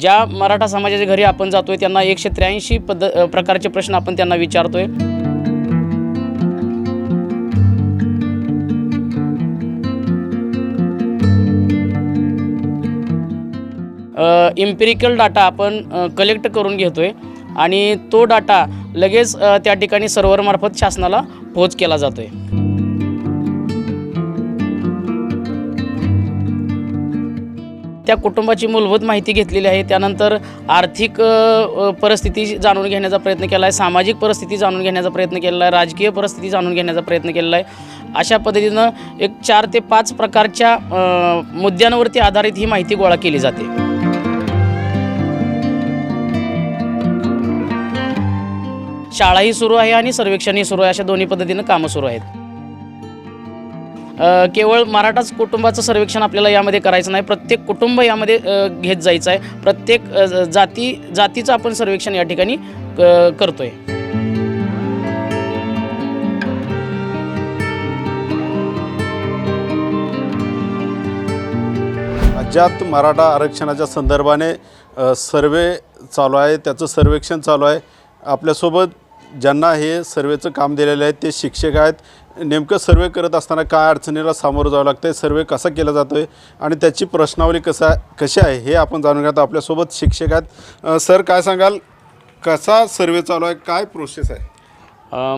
ज्या मराठा समाजाच्या घरी आपण जातोय त्यांना एकशे त्र्याऐंशी पद प्रकारचे प्रश्न आपण त्यांना विचारतोय. इम्पिरिकल डाटा आपण कलेक्ट करून घेतोय आणि तो डाटा लगेच त्या ठिकाणी सर्व्हरमार्फत शासनाला पोच केला जातोय. त्या कुटुंबाची मूलभूत माहिती घेतलेली आहे. त्यानंतर आर्थिक परिस्थिती जाणून घेण्याचा प्रयत्न केला आहे. सामाजिक परिस्थिती जाणून घेण्याचा प्रयत्न केलेला आहे. राजकीय परिस्थिती जाणून घेण्याचा प्रयत्न केलेला आहे. अशा पद्धतीनं एक चार ते पाच प्रकारच्या मुद्द्यांवरती आधारित ही माहिती गोळा केली जाते. शाळाही सुरू आहे आणि सर्वेक्षणही सुरू आहे. अशा दोन्ही पद्धतीनं कामं सुरू आहेत. केवळ मराठाच कुटुंबाचं सर्वेक्षण आपल्याला यामध्ये करायचं नाही. प्रत्येक कुटुंब यामध्ये घेत जायचं आहे प्रत्येक जाती जातीचं आपण सर्वेक्षण या ठिकाणी क- करतोय. राज्यात मराठा आरक्षणाच्या संदर्भाने सर्वे चालू आहे. त्याचं सर्वेक्षण चालू आहे. आपल्यासोबत ज्यांना हे सर्वेचं काम दिलेलं आहे ते शिक्षक आहेत. नेमकं सर्वे करत असताना काय अडचणीला सामोरं जावं लागतं आहे सर्वे कसा केला जातो आहे आणि त्याची प्रश्नावली कसा कशी आहे? हे आपण जाणून घेतो आपल्यासोबत शिक्षक आहेत. सर काय सांगाल? कसा सर्वे चालू आहे? काय प्रोसेस आहे?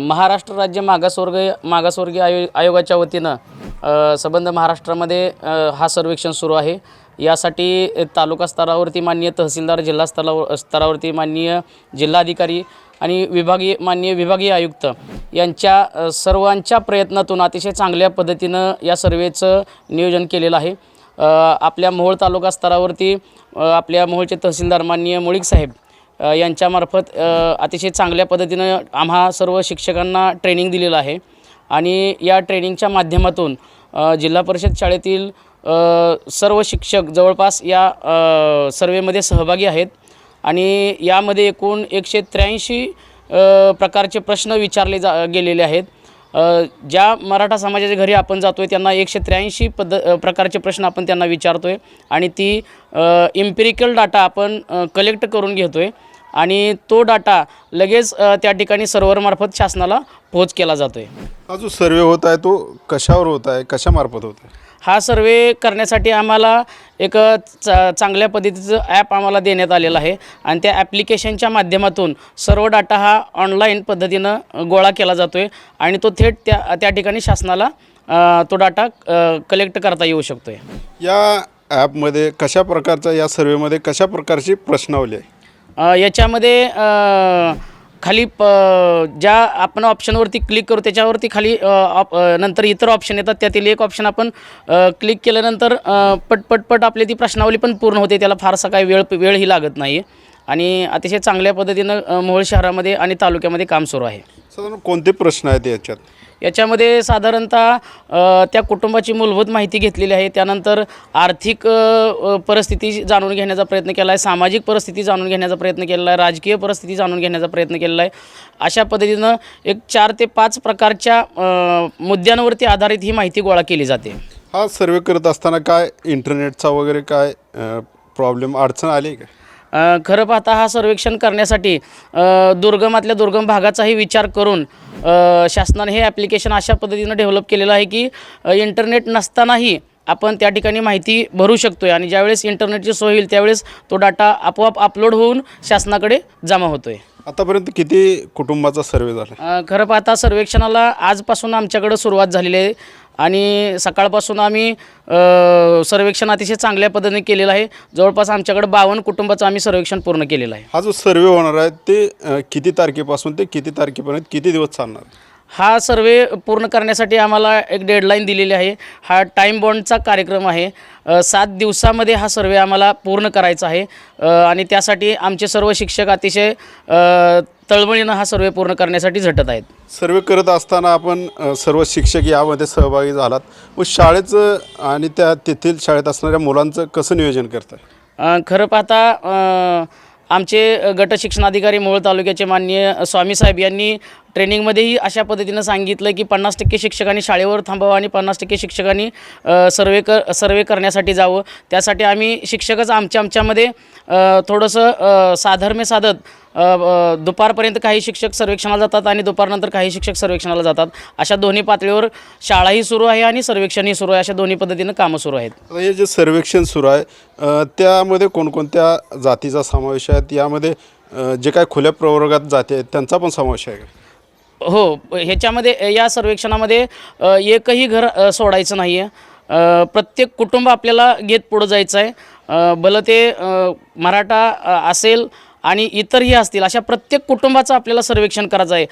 महाराष्ट्र राज्य मागासवर्गीय मागासवर्गीय आयो आयोगाच्या वतीनं सबंध संबंध महाराष्ट्रामध्ये हा सर्वेक्षण सुरू आहे. यासाठी तालुका स्तरावरती माननीय तहसीलदार जिल्हा स्तरावर स्तरावरती माननीय जिल्हाधिकारी आणि विभागीय माननीय विभागीय आयुक्त यांच्या सर्वांच्या प्रयत्नातून अतिशय चांगल्या पद्धतीनं या सर्वेचं नियोजन केलेलं आहे. आपल्या मोहोळ तालुका स्तरावरती आपल्या मोहोळचे तहसीलदार माननीय मुळीक साहेब यांच्यामार्फत अतिशय चांगल्या पद्धतीनं आम्हा सर्व शिक्षकांना ट्रेनिंग दिलेलं आहे. आणि या ट्रेनिंगच्या माध्यमातून जिल्हा परिषद शाळेतील सर्व शिक्षक जवळपास या सर्वेमध्ये सहभागी आहेत. आणि यामध्ये एकूण एकशे त्र्याऐंशी प्रकारचे प्रश्न विचारले जा गेलेले आहेत. ज्या मराठा समाजाच्या घरी आपण जातो आहे त्यांना एकशे त्र्याऐंशी पद्ध प्रकारचे प्रश्न आपण त्यांना विचारतो आहे आणि ती इम्पेरिकल डाटा आपण कलेक्ट करून घेतो आहे आणि तो डाटा लगेच त्या ठिकाणी सर्व्हरमार्फत शासनाला पोहोच केला जातो आहे हा जो सर्वे होत आहे तो कशावर होत आहे? कशामार्फत होत आहे? हा सर्वे करण्यासाठी आम्हाला एक चा चांगल्या पद्धतीचं ॲप आम्हाला देण्यात आलेलं आहे. आणि त्या ॲप्लिकेशनच्या माध्यमातून सर्व डाटा हा ऑनलाईन पद्धतीनं गोळा केला जातो आहे आणि तो थेट त्या त्या ठिकाणी शासनाला तो डाटा कलेक्ट करता येऊ शकतो आहे या ॲपमध्ये कशा प्रकारचा या सर्वेमध्ये कशा प्रकारची प्रश्नावली आहे? याच्यामध्ये खाली प ज्या आपण ऑप्शनवरती क्लिक करू त्याच्यावरती खाली ऑप नंतर इतर ऑप्शन येतात. त्यातील एक ऑप्शन आपण क्लिक केल्यानंतर पटपटपट आपली ती प्रश्नावली पण पूर्ण होते. त्याला फारसा काही वेळ वेळही लागत नाही आणि अतिशय चांगल्या पद्धतीनं मोहोळ शहरामध्ये आणि तालुक्यामध्ये काम सुरू आहे. साधारण कोणते प्रश्न आहेत याच्यात? याच्यामध्ये साधारणतः त्या कुटुंबाची मूलभूत माहिती घेतलेली आहे. त्यानंतर आर्थिक परिस्थिती जाणून घेण्याचा प्रयत्न केला आहे. सामाजिक परिस्थिती जाणून घेण्याचा प्रयत्न केलेला आहे. राजकीय परिस्थिती जाणून घेण्याचा प्रयत्न केलेला आहे. अशा पद्धतीनं एक चार ते पाच प्रकारच्या मुद्द्यांवरती आधारित ही माहिती गोळा केली जाते. हा सर्वे करत असताना काय इंटरनेटचा वगैरे काय प्रॉब्लेम अडचण आली का? खरं पाहता हा सर्वेक्षण करण्यासाठी दुर्गमातल्या दुर्गम भागाचाही विचार करून शासनाने हे ॲप्लिकेशन अशा पद्धतीनं डेव्हलप केलेलं आहे की इंटरनेट नसतानाही आपण त्या ठिकाणी माहिती भरू शकतो आहे आणि ज्यावेळेस इंटरनेटची सोय होईल त्यावेळेस तो डाटा आपोआप अपलोड होऊन शासनाकडे जमा होतो आहे आतापर्यंत किती कुटुंबाचा सर्वे झाला? खरं पाहता सर्वेक्षणाला आजपासून आमच्याकडं सुरुवात झालेली आहे. आणि सकाळपासून आम्ही सर्वेक्षण अतिशय चांगल्या पद्धतीने केलेलं आहे. जवळपास आमच्याकडे बावन्न कुटुंबाचं आम्ही सर्वेक्षण पूर्ण केलेलं आहे. हा जो सर्वे होणार आहे ते किती तारखेपासून ते किती तारखेपर्यंत किती दिवस चालणार? हा सर्वे पूर्ण करण्यासाठी आम्हाला एक डेडलाईन दिलेली आहे. हा टाईम बॉन्डचा कार्यक्रम आहे. सात दिवसामध्ये हा सर्वे आम्हाला पूर्ण करायचा आहे. आणि त्यासाठी आमचे सर्व शिक्षक अतिशय तळमळीनं हा सर्वे पूर्ण करण्यासाठी झटत आहेत. सर्वे करत असताना आपण सर्व शिक्षक यामध्ये सहभागी झालात. व शाळेचं आणि त्या तेथील शाळेत असणाऱ्या मुलांचं कसं नियोजन करताय? अ, खरं पाहता आमचे गटशिक्षणाधिकारी गट शिक्षणाधिकारी मोहोळ तालुक्याचे माननीय स्वामीसाहेब यांनी ट्रेनिंगमध्येही अशा पद्धतीनं सांगितलं की पन्नास टक्के शिक्षकांनी शाळेवर थांबावं आणि पन्नास टक्के शिक्षकांनी सर्वे कर सर्वे करण्यासाठी जावं. त्यासाठी आम्ही शिक्षकच आमच्या आमच्यामध्ये थोडंसं साधर्म्य साधत दुपारपर्यंत काही शिक्षक सर्वेक्षणाला जातात आणि दुपारनंतर काही शिक्षक सर्वेक्षणाला जातात. अशा दोन्ही पातळीवर शाळाही सुरू आहे आणि सर्वेक्षणही सुरू आहे. अशा दोन्ही पद्धतीनं कामं सुरू आहेत. हे जे सर्वेक्षण सुरू आहे त्यामध्ये कोणकोणत्या जातीचा समावेश आहे? यामध्ये जे काय खुल्या प्रवर्गात जाती आहेत त्यांचा पण समावेश आहे का? हो ह्याच्यामध्ये या सर्वेक्षणामध्ये एकही घर सोडायचं नाही आहे प्रत्येक कुटुंब आपल्याला घेत पुढं जायचं आहे भलं ते मराठा असेल आणि इतरही असतील अशा प्रत्येक कुटुंबाचं आपल्याला सर्वेक्षण करायचं आहे.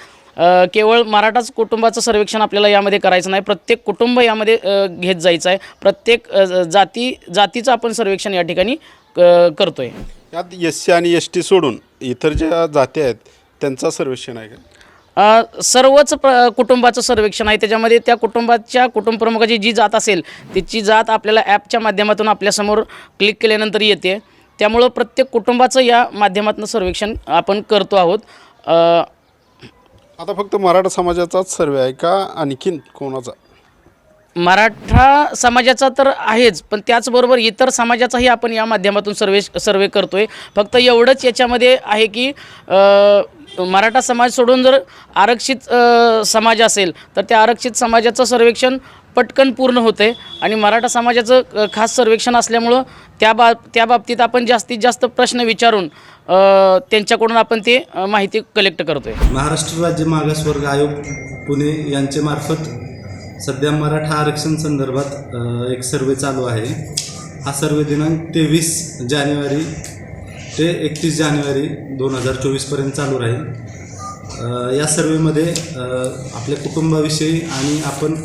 केवळ मराठाच कुटुंबाचं सर्वेक्षण आपल्याला यामध्ये करायचं नाही प्रत्येक कुटुंब यामध्ये घेत जायचं आहे. प्रत्येक जाती जातीचं आपण सर्वेक्षण या ठिकाणी करतो आहे यात एस सी आणि एस टी सोडून इतर ज्या जाती आहेत त्यांचा सर्वेक्षण आहे का? सर्वच प्र कुटुंबाचं सर्वेक्षण आहे. त्याच्यामध्ये त्या कुटुंबाच्या कुटुंबप्रमुखाची जी जात असेल तिची जात आपल्याला ॲपच्या माध्यमातून आपल्यासमोर क्लिक केल्यानंतर येते. त्यामुळं प्रत्येक कुटुंबाचं या माध्यमातून सर्वेक्षण आपण करतो आहोत. आता फक्त मराठा समाजाचाच सर्वे आहे का? आणखीन कोणाचा? मराठा समाजाचा तर आहेच पण त्याचबरोबर इतर समाजाचाही आपण या माध्यमातून सर्वे सर्वे करतो आहे फक्त एवढंच याच्यामध्ये आहे की मराठा समाज सोडून जर आरक्षित समाज असेल तर त्या आरक्षित समाजाचं सर्वेक्षण पटकन पूर्ण होते आणि मराठा समाजाचं खास सर्वेक्षण असल्यामुळं त्या बा त्या बाबतीत आपण जास्तीत जास्त प्रश्न विचारून त्यांच्याकडून आपण ते माहिती कलेक्ट करतो आहे महाराष्ट्र राज्य मागासवर्ग आयोग पुणे यांच्यामार्फत सध्या मराठा आरक्षण संदर्भात एक सर्वे चालू आहे. हा सर्वे दिनांक तेवीस जानेवारी ते एकतीस जानेवारी दोन हजार चोवीसपर्यंत चालू राहील. या सर्वेमध्ये आपल्या कुटुंबाविषयी आणि आपण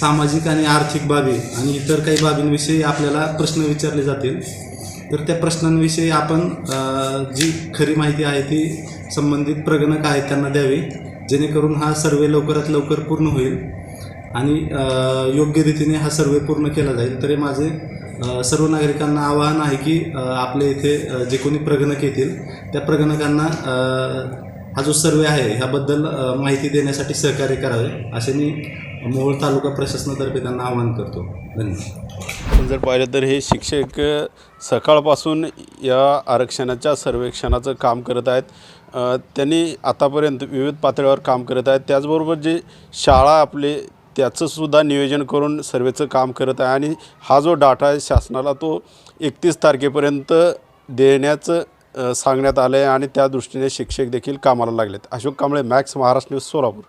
सामाजिक आणि आर्थिक बाबी आणि इतर काही बाबींविषयी आपल्याला प्रश्न विचारले जातील. तर त्या प्रश्नांविषयी आपण जी खरी माहिती आहे ती संबंधित प्रगणक आहेत त्यांना द्यावी. जेणेकरून हा सर्वे लवकरात लवकर पूर्ण होईल. आणि योग्य रीतीने हा सर्वे पूर्ण केला जाईल. तरी माझे सर्व नागरिकांना आवाहन आहे की आपल्या इथे जे कोणी प्रगणक येतील त्या प्रगणकांना हा जो सर्वे आहे ह्याबद्दल माहिती देण्यासाठी सहकार्य करावे असे मी मोहोळ तालुका प्रशासनातर्फे त्यांना आवाहन करतो. धन्यवाद. पण जर पाहिलं तर हे शिक्षक सकाळपासून या आरक्षणाच्या सर्वेक्षणाचं काम करत आहेत. त्यांनी आतापर्यंत विविध पातळीवर काम करत आहेत. त्याचबरोबर जे शाळा आपले त्याचंसुद्धा नियोजन करून सर्वेचं काम करत आहे. आणि हा जो डाटा आहे शासनाला तो एकतीस तारखेपर्यंत देण्याचं सांगण्यात आलं आहे आणि त्या दृष्टीने शिक्षक देखील कामाला लागलेत. Ashok Kamble Max Maharashtra news Solapur.